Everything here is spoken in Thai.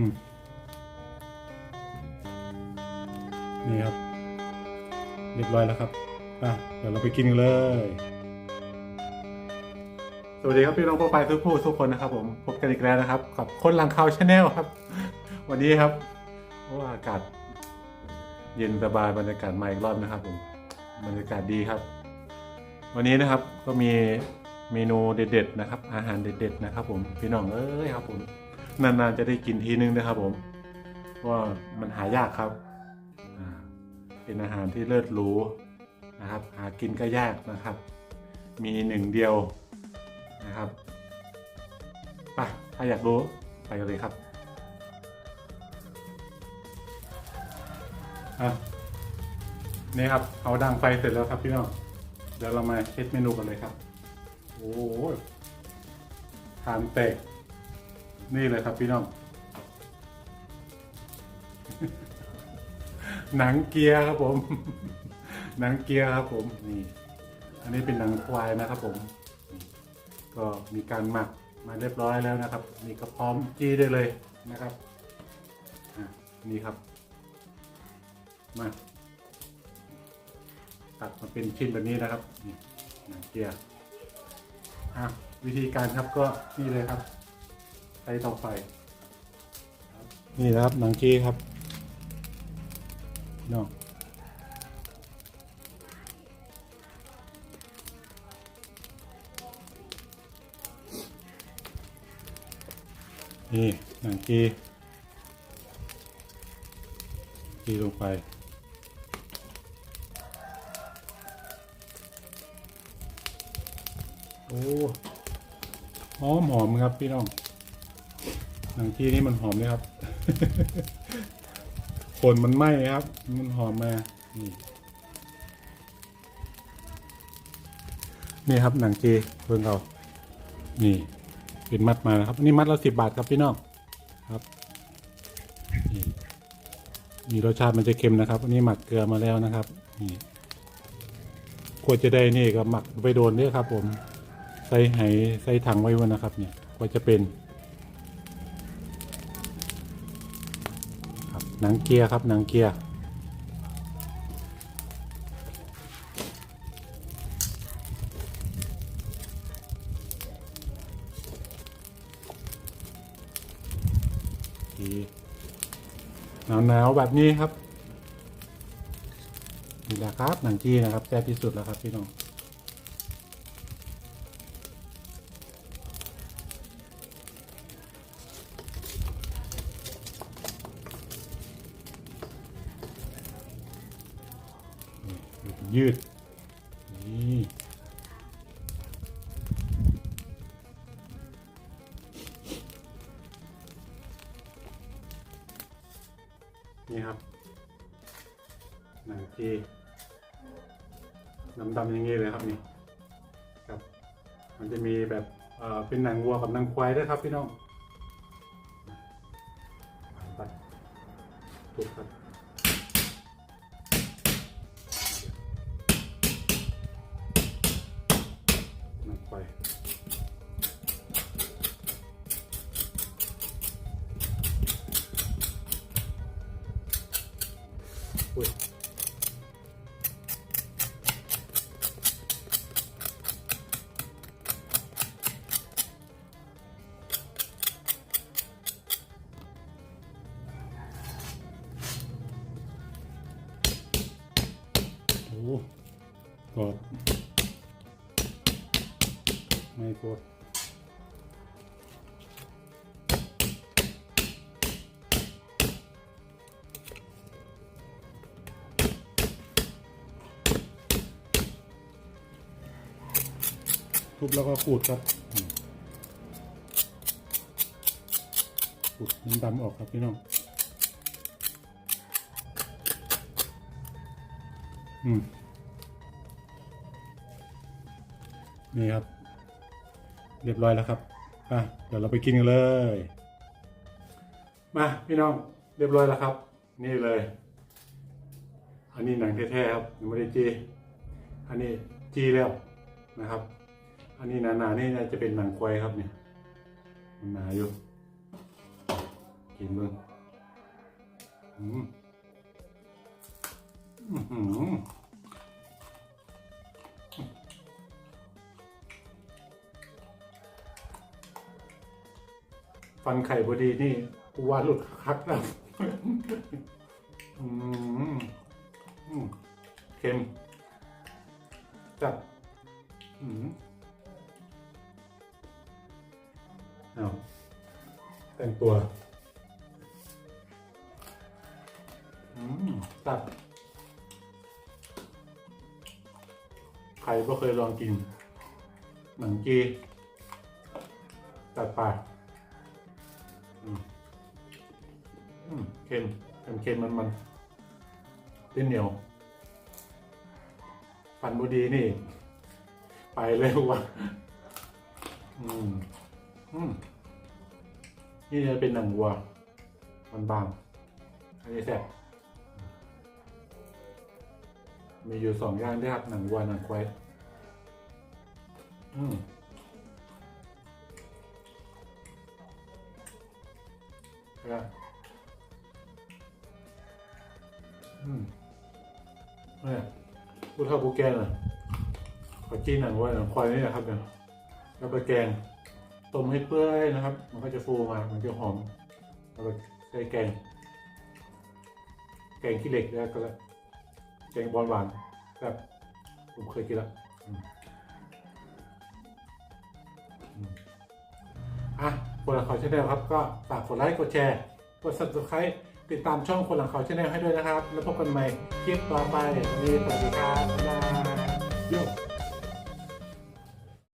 ืมนี่ครับ เรียบร้อยแล้วครับอะเดี๋ยวเราไปกินกันเลย สวัสดีครับพี่น้องผู้ไปทุกผู้ทุกคนนะครับ ผมพบกันอีกแล้วนะครับ กับคนลังข่าวชาแนลครับ วันนี้ครับว่าอากาศ เย็นสบายบรรยากาศใหม่อีกรอบนะครับ ผมบรรยากาศดีครับ วันนี้นะครับก็มีเมนูเด็ด ๆ นะครับ อาหารเด็ด ๆ นะครับ ผมพี่น้องเอ้ยครับผม นานๆจะได้กินทีนึงนะครับผมว่ามันหายากครับเป็นอาหารที่เลิศหรูนะครับ หากินก็ยากนะครับ มีหนึ่งเดียวนะครับไปถ้าอยากรู้ไปกันเลยครับอะนี่ครับ เอาดังไฟเสร็จแล้วครับพี่น้อง เดี๋ยวเรามาเช็ดเมนูกันเลยครับ โอ้โหทานแตก นี่เลยครับพี่น้อง หนังเกียร์ครับผม หนังเกียร์ครับผมนี่ อันนี้เป็นหนังควายนะครับผม ก็มีการหมักมาเรียบร้อยแล้วนะครับ นี่ก็พร้อมจี้ได้เลยนะครับนี่ครับ มาตัดมาเป็นชิ้นแบบนี้นะครับนี่หนังเกียร์อะวิธีการครับก็นี่เลยครับ ช้เตาไฟ นี่นะครับหนังจีครับพี่น้องนี่หนังจีจีลงไปโอ้หอมหอมครับพี่น้อง หนังที่นี่มันหอมเลยครับขนมันไหม้ครับ มันหอมมา นี่นี่ครับหนังจีเพื่อนเรา นี่ เป็นมัดมานะครับ นี่มัดละสิบบาทครับพี่น้อง ครับ นี่ มีรสชาติมันจะเค็มนะครับ อันนี้หมักเกลือมาแล้วนะครับ นี่ควรจะได้นี่ก็หมักไปโดนเนี่ยครับ ผม ใส่ไหใส่ถังไว้วันนะครับ เนี่ยกว่าจะเป็น หนังเกียร์ครับหนังเกียร์หนาวหนาวๆแบบนี้ครับนี่แหละครับหนังจีนะครับแซ่บที่สุดแล้วครับพี่น้อง ยืด นี่นี่ครับหนังที่ดำๆอย่างนี้เลยครับนี่ครับ มันจะมีแบบเอ่อเป็นหนังวัวกับหนังควายด้วยครับพี่น้องไปถูกครับ ไปอุ้ยโอ้กรอบ ไม่กดทุบแล้วก็ขูดครับขูดน้ำดำออกครับพี่น้อง อืม นี่ครับ เรียบร้อยแล้วครับอะเดี๋ยวเราไปกินกันเลย มาพี่น้องเรียบร้อยแล้วครับ นี่เลย อันนี้หนังแท้ๆครับยังไม่ได้จีอันนี้จีแล้วนะครับ อันนี้หนาๆนี่น่าจะเป็นหนังควายครับเนี่ยมันหนาอยู่กินเลยอืมอื้อ ฟันไข่พอดีนี่กูว่าหลุดคักแล้วอืมเค็มจัดอืมเอาแต่งตัวอืมจัดใครก็เคยลองกินหนังกีจัดไปอื เค็มเค็มเค็มมันมันดิ้นเหนียวฟันบดีนี่ ไปเร็วว่ะอืมอืมนี่จะเป็นหนังวัว มันบาง อันนี้แซ่บมีอยู่สองอย่างด้วยครับหนังวัวหนังควายอืมครับ นี่ยผู้เฒ่าผู้แก่น่ะขอจิ้นหนังวัวหนังควายนี่นะครับเนี่ยแล้วไปแกงต้มให้เปื่อยนะครับ มันก็จะฟูมามันจะหอมแล้วก็ใส่แกง แกงขี้เหล็กแล้วก็แล้วแกงบอลหวานแบบผมเคยกินแล้วอะคนลังเขาชาแนลครับ ก็ฝากกดไลค์กดแชร์กด subscribe ติดตามช่องคนหลังเขาชแนลให้ด้วยนะครับ แล้วพบกันใหม่คลิปต่อไปวันนี้สวัสดีครับบ๊ายบายโย